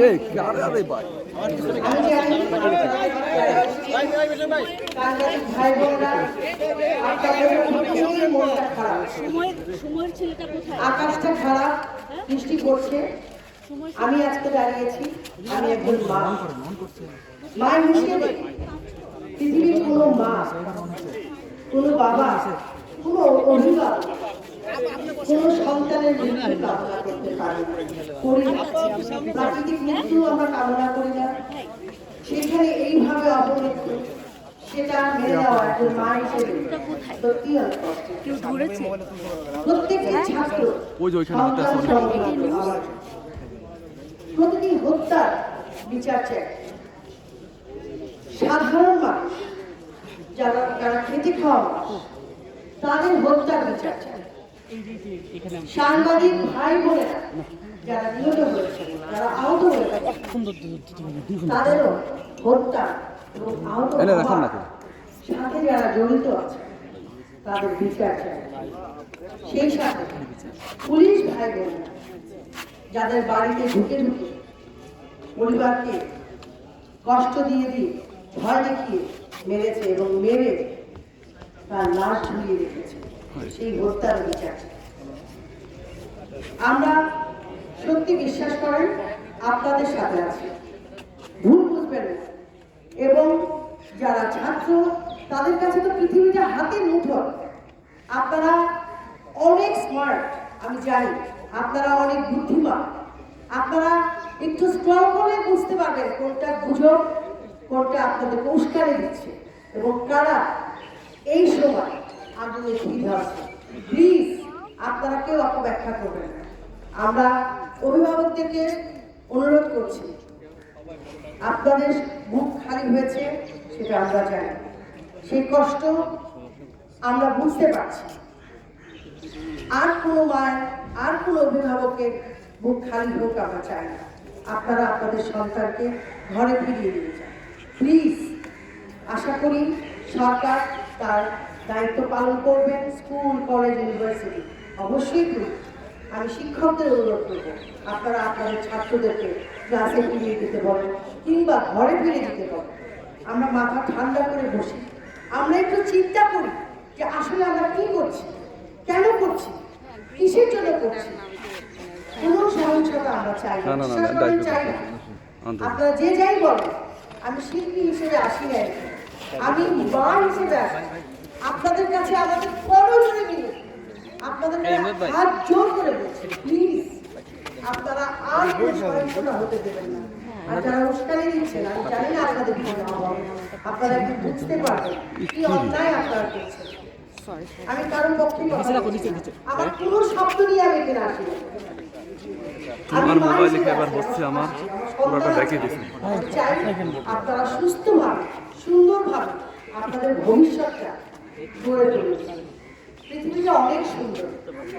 এই আরে আরে ভাই? আকাশটা খারাপ বৃষ্টি পড়ছে। আমি আজকে দাঁড়িয়েছি আমি একজন মা। মা হিসেবে পৃথিবীর কোনো মা কোনো বাবা কোনো অভিভাবক কোনো সন্তানের মৃত্যু কামনা করতে পারে। করি না। প্রাকৃতিক মৃত্যু আমরা কামনা করি না সেখানে এইভাবে অবমৃত্যু সেটা মেনে নেওয়া একজন মা হিসেবে সত্যি অনেক কষ্টের। কেউ ধরেছে প্রত্যেকটি ছাত্র ওই যে ওইখানে হাতে আছে সন্তান সংগ্রাম আমার। প্রতিটি হত্যার বিচার চাই সাধারণ মানুষ যারা যারা খেতে খাওয়া তাদের হত্যার বিচার চাই সাংবাদিক ভাই বোনেরা যারা নিহত হয়েছে যারা আহত হয়েছে তাদেরও হত্যা এবং আহত এনে রাখুন হওয়ার নাকি? সাথে যারা জড়িত আছে তাদের বিচার সেই সাথে পুলিশ ভাই বোনেরা যাদের বাড়িতে ঢুকে ঢুকে পরিবারকে কষ্ট দিয়ে দিয়ে ভয় দেখিয়ে মেরেছে এবং মেরে তার লাশ ঝুলিয়ে রেখেছে সেই হত্যার বিচার। আমরা সত্যি বিশ্বাস করেন, আপনাদের সাথে আছি। ভুল বুঝবেন এবং যারা ছাত্র, তাদের কাছে তো পৃথিবীটা হাতে মুঠোর আপনারা অনেক স্মার্ট আমি জানি। আপনারা অনেক বুদ্ধিমান। আপনারা একটু স্ক্রল করলে বুঝতে পারবেন কোনটা গুজব, কোনটা আপনাদেরকে উস্কানি দিচ্ছে। এবং কারা এই সময় আগুনে ঘি প্লিজ আপনারা কেউ অপব্যাখ্যা করবেন না। আমরা অভিভাবকদেরকে অনুরোধ করছি, আপনাদের মুখ খালি হয়েছে সেটা আমরা জানি। সেই কষ্ট আমরা বুঝতে পারছি। আর কোনো মায়ের আর কোনো অভিভাবকের মুখ খালি হোক আমরা চাই না। আপনারা আপনাদের সন্তানকে ঘরে ফিরিয়ে দিয়ে যান। প্লিজ আশা করি সরকার তার দায়িত্ব পালন করবেন স্কুল কলেজ ইউনিভার্সিটি। অবশ্যই করুন আমি শিক্ষকদের অনুরোধ করব আপনারা আপনাদের ছাত্রদেরকে ক্লাসে ফিরিয়ে দিতে বলেন কিংবা ঘরে ফিরে দিতে বলেন। আমরা মাথা ঠান্ডা করে বসি। আমরা একটু চিন্তা করি যে আসলে আমরা কি করছি কেন করছি কিসের জন্য করছি। কোনো সহিংসতা আমরা চাই চাই না। আপনারা যে যাই বলেন আমি শিল্পী হিসেবে আসি না এখানে। আমি মা হিসেবে আসি। আপনাদের কাছে আমাদের জোরে মিলে। আপনাদের হাত জোর করে বলছি প্লিজ আপনারা আর কোনো হতে দেবেন না। আর যারা উস্কানি দিচ্ছেন আমি জানি না আপনাদের মনে হবে। আপনারা একটু বুঝতে পারবেন কি অন্যায় আপনারা করছেন? আমি কারোর পক্ষে কথা বলছি না। আমার কোনো শব্দ নিয়ে আমি এখানে আসি না। আমি আমার মা মোবাইলে এবার হচ্ছে আমার? আমার পুরোটা দেখিয়ে দিছে। আপনারা সুস্থভাবে সুন্দরভাবে আপনাদের ভবিষ্যৎটা গড়ে তুলুন পৃথিবীটা অনেক সুন্দর।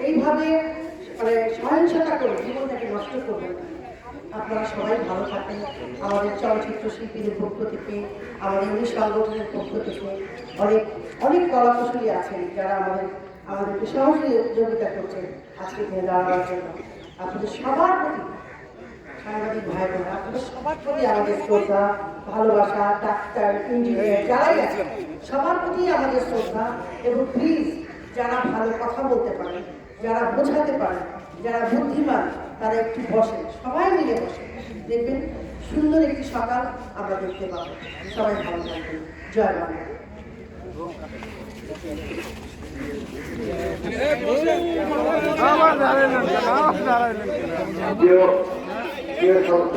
এইভাবে মানে সহিংসতা করে জীবনটাকে নষ্ট করবেন আপনারা সবাই ভালো থাকেন। আমাদের চলচ্চিত্র শিল্পীদের পক্ষ থেকে, আমাদের ইংলিশ সংগঠনের পক্ষ থেকে অনেক অনেক কলাকুশলী আছেন যারা আমাদের, আমাদেরকে সহযোগিতা করছেন আজকে দাঁড়ানোর জন্য। আপনাদের সবার প্রতি সাংবাদিক ভাই বোন আপনাদের সবার প্রতি আমাদের শ্রদ্ধা, ভালোবাসা, ডাক্তার, ইঞ্জিনিয়ার যারাই আছে সবার প্রতি আমাদের শ্রদ্ধা এবং প্লিজ যারা ভালো কথা বলতে পারে যারা বোঝাতে পারে যারা বুদ্ধিমান তারা একটু বসেন সবাই মিলে বসেন। দেখবেন সুন্দর একটি সকাল আমরা দেখতে পাবো। সবাই ভালো থাকবেন। জয় বাংলা।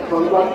সন্তান